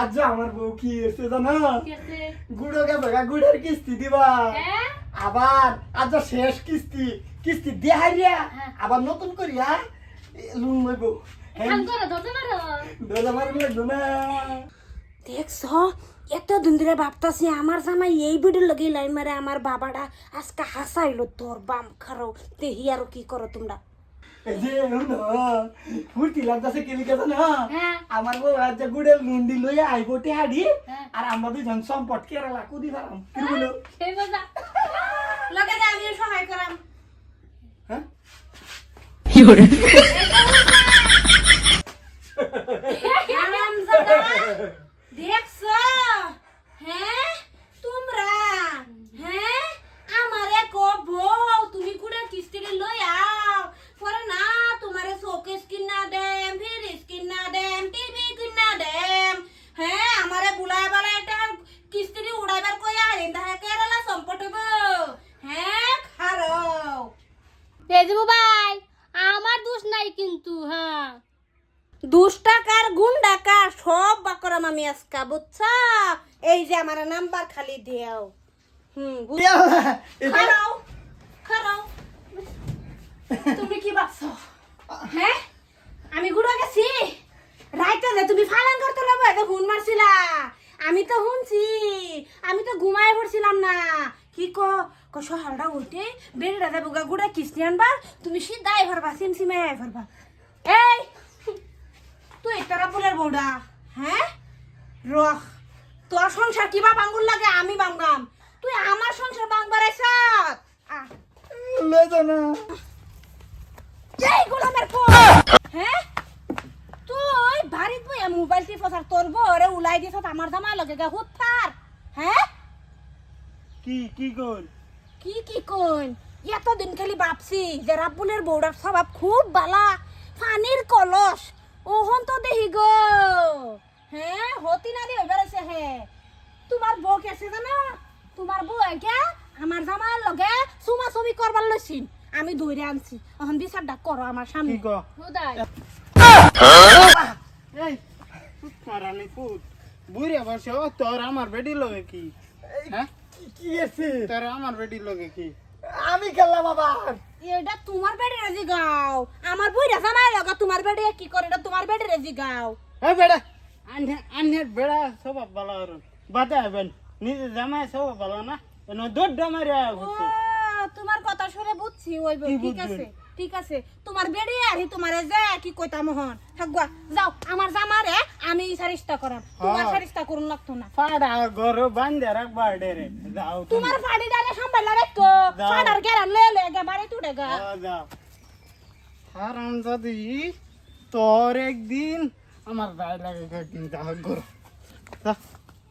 আজ আমার বউ কি এসে জানো গুড়ো গেছে গুড়ের কিস্তি দিবা আবার আজ শেষ কিস্তি কিস্তি দেহাইয়া। আবার নতুন করিয়া লুন লইব দেখছ এত দিন ধরে ভাবতাছি আমার জামাই এই বিডির লগে লাইন মারে, আমার বাবাটা আজকে হাসাইলো, তোর বাম খারাও দেহি আর কি করো তোমরা যে ফুর্তি লাগতেছে কেলি গেছে না। হ্যাঁ। আমার বউ আজ যে গুড়ের লুন্ডি লইয়া আইব টেহাডি হ্যাঁ। আর আমরা দুজন সম্পট কেরালা কুদি পারাম কি বলো? লগে আমিও সহায় করাম। হ্যাঁ? হারামজাদা, দেখছ? হ্যাঁ তোমরা হ্যাঁ আমারে কব তুমি কুড়ে কিস্তিরে লই আও পরে না তোমারে শোকেস কিনা দেম ফ্রিজ কিনা দেম টিভি কিনা দেম হ্যাঁ আমারে বুলাই বালা এটা কিস্তিরি উড়াইবার কইয়া আইন্দা কেরালা সম্পট হইব হ্যাঁ খারাও যে ভাই আমার দোষ নাই কিন্তু হ্যাঁ। গুণ ডাকা সব বাকরাম আমি আজকা বুঝছা? এই যে আমার নাম্বার খালি দিও হুম খারাও খারাও। তুমি কি ভাবছ? হ্যাঁ? আমি গুড়া গেছি। রাইতে যে তুমি ফালান করতে লাগবে হুন মারছিলা। আমি তো শুনছি আমি তো ঘুমায় পড়ছিলাম না। কি ক? ক সহালটা উঠে বেড়ে যাব গা গুড়া কিস্তি আনবা তুমি সিধা আই ভরবা সিম সিমে আই ভরবা। এই তুই তারা ফুলের বৌডা হ্যাঁ? রহ তোর সংসার কিবা বাঙ্গুর লাগে আমি বাঙ্গাম। তুই আমার সংসার বাংবার আইসাত। এই গোলামের হ্যাঁ? তুই বাড়িত বইয়া মোবাইল টিপস আর তোর বরে উলাই দিছ আমার জামা লগে গা হুত্তার হ্যাঁ? কি কি কর কি কি কইন এতদিন খালি ভাবছি যে রাব্বুলের বৌড়ার স্বভাব খুব বালা পানির কলস। ওহন তো দেখি গো। হ্যাঁ হতি নারী হইবার আছে হে তোমার বউ কেছে জানা? তোমার বউ একে আমার জামার লগে চুমা চুমি করবার লইছিন আমি দৌড়ে আনছি। এখন বিচারটা করো আমার সামনে কি কর হুদাই। এই ফুট মারানি ফুট বুড়ে বসে ও তোর আমার বেডি লগে কি? হ্যাঁ? কি- কি আছে আমার বেডি লগে কি? আমি খেললাম আবার। এটা তোমার বেডে রেজি গাও। আমার বইরা জামাই লগা তোমার বেডে কি করে? এটা তোমার বেডে রেজি গাও। এই বেড়া আনে আনে বেড়া সব ভালো আর। বাদে হবেন নিজে জামাই সব ভালো না? এনে দৌড় মারি ও, ঘুরছে। তোমার কথা শুনে বুঝছি ওই ঠিক আছে ঠিক আছে। তোমার বেড়ে আহি তোমারে যে কি কইতাম হন থাকবা যাও আমার জামারে সারিস্তা করাম তোমার হ্যাঁ। সারিস্তা করুন লাগতো না। ফাড়া ঘর বান্ধে রাখবা ডেরে। যাও তুমি। তোমার ফাড়ি ডালে সাম্বালা রাখতো। ফাড়ার গেরান লয়ে লয়ে গে বাড়ি তুড়ে গা। যাও। হারাম যদি তোর একদিন আমার ভাই লাগে ঘর।